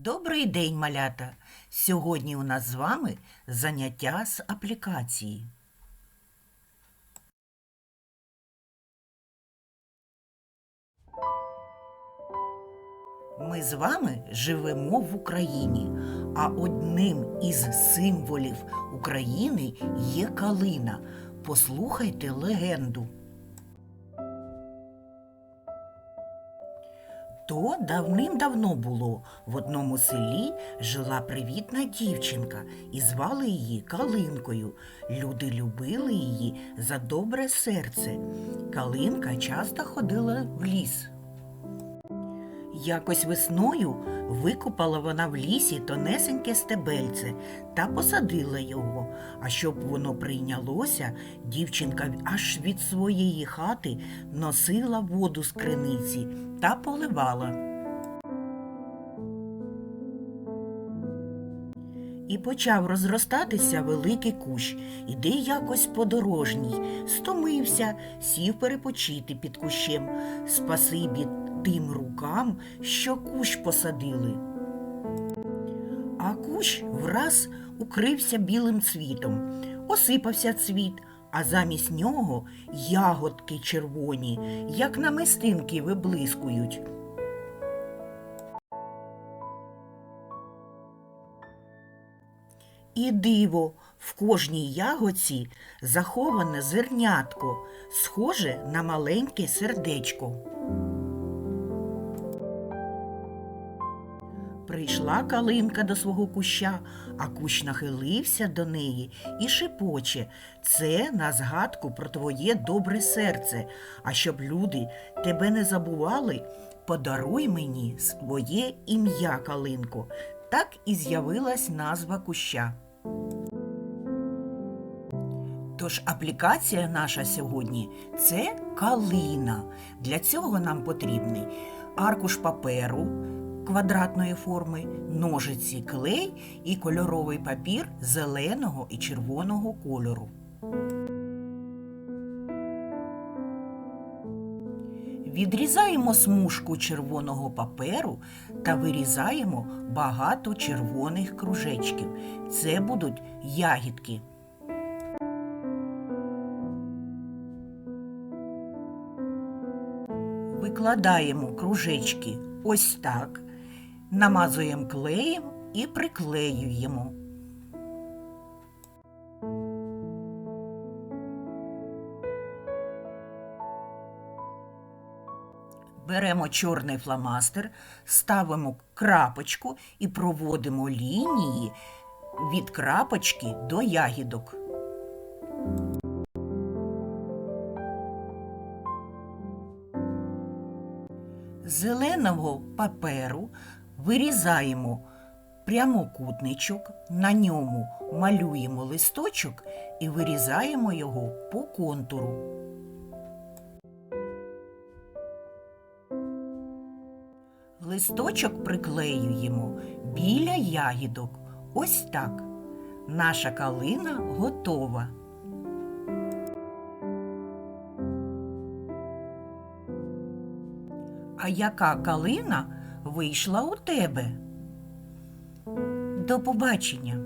Добрий день, малята! Сьогодні у нас з вами заняття з аплікації. Ми з вами живемо в Україні, а одним із символів України є калина. Послухайте легенду. То давним-давно було. В одному селі жила привітна дівчинка і звали її Калинкою. Люди любили її за добре серце. Калинка часто ходила в ліс. Якось весною викопала вона в лісі тонесеньке стебельце та посадила його. А щоб воно прийнялося, дівчинка аж від своєї хати носила воду з криниці та поливала. І почав розростатися великий кущ. Іде якось подорожній, стомився, сів перепочити під кущем. Спасибі тим рукам, що кущ посадили. А кущ враз укрився білим цвітом, осипався цвіт, а замість нього ягодки червоні, як намистинки виблискують. І диво, в кожній ягоці заховане зернятко, схоже на маленьке сердечко. Прийшла калинка до свого куща, а кущ нахилився до неї і шепоче це на згадку про твоє добре серце. А щоб люди тебе не забували, подаруй мені своє ім'я, калинко. Так і з'явилась назва куща. Тож аплікація наша сьогодні це калина. Для цього нам потрібний аркуш паперу квадратної форми, ножиці, клей і кольоровий папір зеленого і червоного кольору. Відрізаємо смужку червоного паперу та вирізаємо багато червоних кружечків. Це будуть ягідки. Викладаємо кружечки ось так, намазуємо клеєм і приклеюємо. Беремо чорний фломастер, ставимо крапочку і проводимо лінії від крапочки до ягідок. Зеленого паперу вирізаємо прямокутничок, на ньому малюємо листочок і вирізаємо його по контуру. Листочок приклеюємо біля ягідок. Ось так. Наша калина готова. А яка калина вийшла у тебе? До побачення!